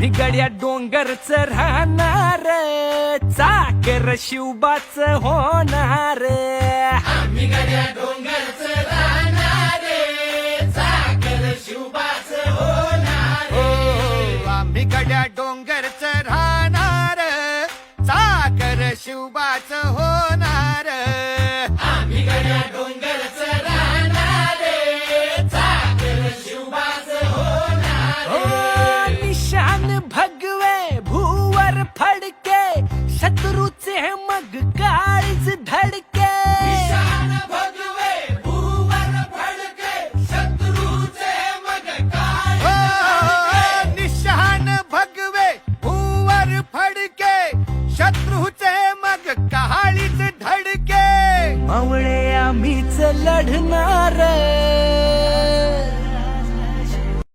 आम्ही गड्या डोंगरच राहणार चाकर शिवबाच होणार. आम्ही गड्या डोंगरच राहणार चाकर शिवबाच होणार. आम्ही गड्या डोंगरच राहणार चाकर शिवबाच होणार भगवे भूवर फडके शत्रूचे मग काळीच धडके. मग काळीच हो, निशान भूवर मग धडके. मावळे आम्हीच लढणार